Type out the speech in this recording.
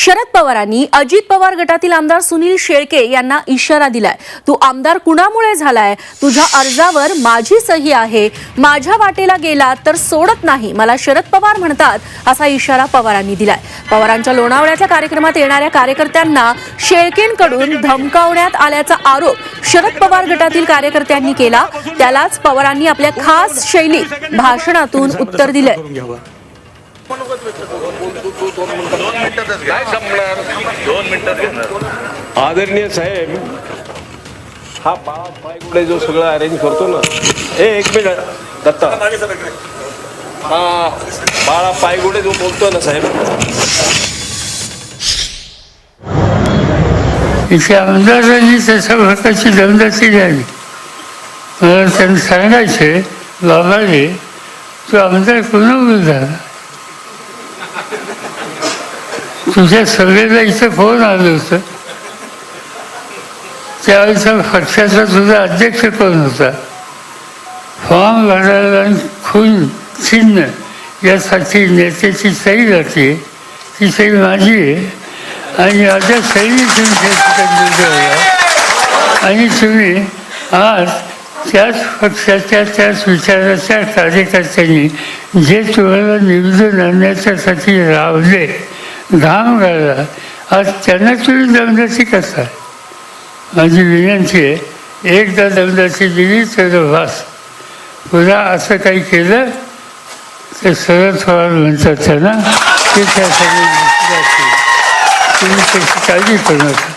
शरद पवारांनी अजित पवार गटातील आमदार सुनील शेळके यांना इशारा दिलाय. तू आमदार कुणामुळे झालाय? तुझ्या अर्जावर माझी सही आहे. माझ्या वाटेला गेला तर सोडत नाही. मला शरद पवार म्हणतात असा इशारा पवारांनी दिलाय. पवारांच्या लोणावळ्याच्या कार्यक्रमात येणाऱ्या कार्यकर्त्यांना शेळकेंकडून धमकावण्यात आल्याचा आरोप शरद पवार गटातील कार्यकर्त्यांनी केला. त्यालाच पवारांनी आपल्या खास शैलीत भाषणातून उत्तर दिलंय. आदरणीय साहेब हा बाळा पायगुडे जो सगळं अरेंज करतो ना ए एक मिनिट दत्ता. हा बाळा पायगुडे जो बोलतोय ना साहेब. इथे आमदारांनी त्याच्या प्रकारची दमदाची द्यावी मला त्यांनी सांगायचे बाबाने तू आमदार पुन्हा झाला तुझ्या सगळ्याला इथं फोन आलं होतं. त्यावेळेचा पक्षाचा तुझा अध्यक्ष कोण होता? फॉर्म भरायला खून चिन्ह यासाठी नेत्याची सही जाते. ती सही माझी आहे. आणि माझ्या सैनी तुमच्या ठिकाणी आणि तुम्ही आज त्याच पक्षाच्या त्याच विचाराच्या कार्यकर्त्यांनी जे तुम्हाला निवेदन आणण्याच्यासाठी रावले घाम घाला आज त्यांना तुम्ही दमदाशी कसा माझी विनंती आहे एकदा दमदाशी दिली तर वास. पुन्हा असं काही केलं तर सरळ पवार म्हणतात त्यांना ते त्यासाठी तुम्ही त्याची काळजी करू नका.